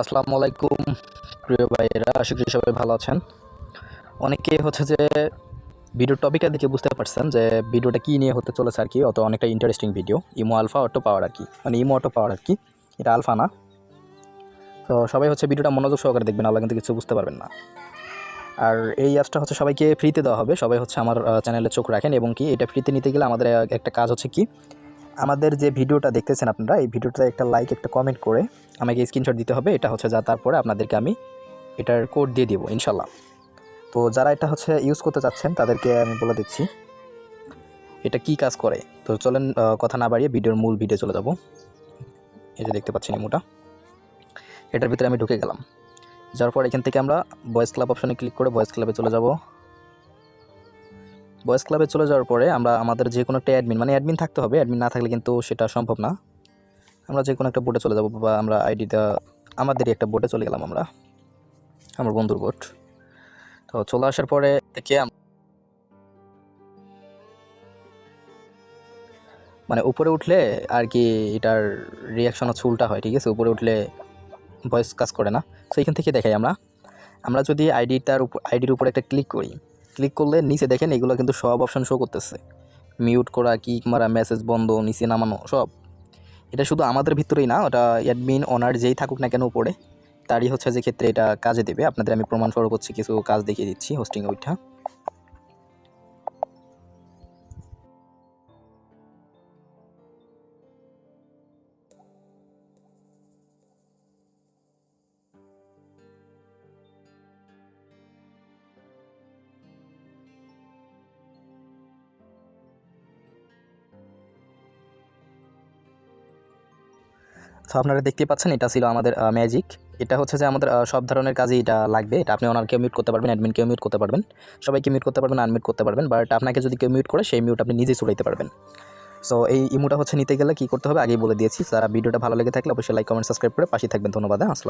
আসসালামু আলাইকুম, প্রিয় ভাইয়েরা, আশা করি সবাই ভালো আছেন। অনেকে হচ্ছে যে ভিডিওর টপিকটা দেখে বুঝতে পারছেন যে ভিডিওটা কী নিয়ে হতে চলেছে আর কি, অত অনেকটা interesting video Imo alpha auto power আর কি মানে ইমো অটো পাওয়ার আর কি, এটা আলফা না। তো সবাই হচ্ছে ভিডিওটা মনোযোগ সহকারে দেখবেন, আল্লাহ কিন্তু কিছু বুঝতে পারবেন না। আর এই অ্যাপসটা হচ্ছে সবাইকে ফ্রিতে দেওয়া হবে, সবাই হচ্ছে আমার চ্যানেলে চোখ রাখেন, এবং কি এটা ফ্রিতে নিতে গেলে আমাদের একটা কাজ হচ্ছে কি আমাদের যে ভিডিওটা দেখতেছেন আপনারা, এই ভিডিওটা একটা লাইক একটা কমেন্ট করে আমাকে স্ক্রিনশট দিতে হবে। এটা হচ্ছে যা তারপরে আপনাদেরকে আমি এটার কোড দিয়ে দিব ইনশাল্লাহ তো যারা এটা হচ্ছে ইউজ করতে চাচ্ছেন, তাদেরকে আমি বলে দিচ্ছি, এটা কি কাজ করে? তো চলেন কথা না বাড়িয়ে ভিডিওর মূল ভিডিও চলে যাব। এই যে দেখতে পাচ্ছেন ইমোটা এটার ভিতরে আমি ঢুকে গেলাম। যাওয়ার পর এখান থেকে আমরা বয়েস ক্লাব অপশনে ক্লিক করে বয়েস ক্লাবে চলে যাব। বয়েস ক্লাবে চলে যাওয়ার পরে আমরা আমাদের যে কোনো একটা অ্যাডমিন মানে অ্যাডমিন থাকতে হবে অ্যাডমিন না থাকলে কিন্তু সেটা সম্ভব না। আমরা যে কোনো একটা বোর্ডে চলে যাব বা আমরা আইডিটা আমাদেরই একটা বোর্ডে চলে গেলাম আমরা, আমার বন্ধুর বোর্ড তো চলে আসার পরে থেকে মানে উপরে উঠলে আর কি এটার রিয়াকশন হচ্ছে উল্টা হয়, ঠিক আছে? উপরে উঠলে ভয়েস কাজ করে না। তো এখান থেকে দেখাই আমরা। আমরা যদি আইডিটার উপর আইডির উপর একটা ক্লিক করি ক্লিক করলে নিচে দেখেন এগুলো কিন্তু সব অপশান শো করতেছে। মিউট করা কিক মারা মেসেজ বন্ধ, নিচে নামানো, সব। এটা শুধু আমাদের ভিতরেই না, ওটা অ্যাডমিন ওনার যেই থাকুক না কেন উপরে, তারই হচ্ছে যে ক্ষেত্রে এটা কাজে দেবে। আপনাদের আমি প্রমাণ স্বরূপ হচ্ছে কিছু কাজ দেখিয়ে দিচ্ছি হোস্টিং ওইটা তো আপনারা দেখতে পাচ্ছেন, এটা ছিল আমাদের ম্যাজিক এটা হচ্ছে যে আমাদের সব ধরনের কাজে এটা লাগবে। এটা আপনি ওনারকেও মিউট করতে পারবেন অ্যাডমিনকেও মিউট করতে পারবেন। সবাইকে মিউট করতে পারবেন আনমিউট করতে পারবেন বাট আপনাকে যদি কেউ মিউট করে, সেই মিউট আপনি নিজেই চড়াইতে পারবেন। সো এই ইমোটা হচ্ছে নিতে গেলে কী করতে হবে? আগেই বলে দিয়েছি। যারা ভিডিওটা ভালো লেগে থাকলে অবশ্যই লাইক কমেন্ট সাবস্ক্রাইব করে পাশে থাকবেন। ধন্যবাদ হ্যাঁ? আসসালাম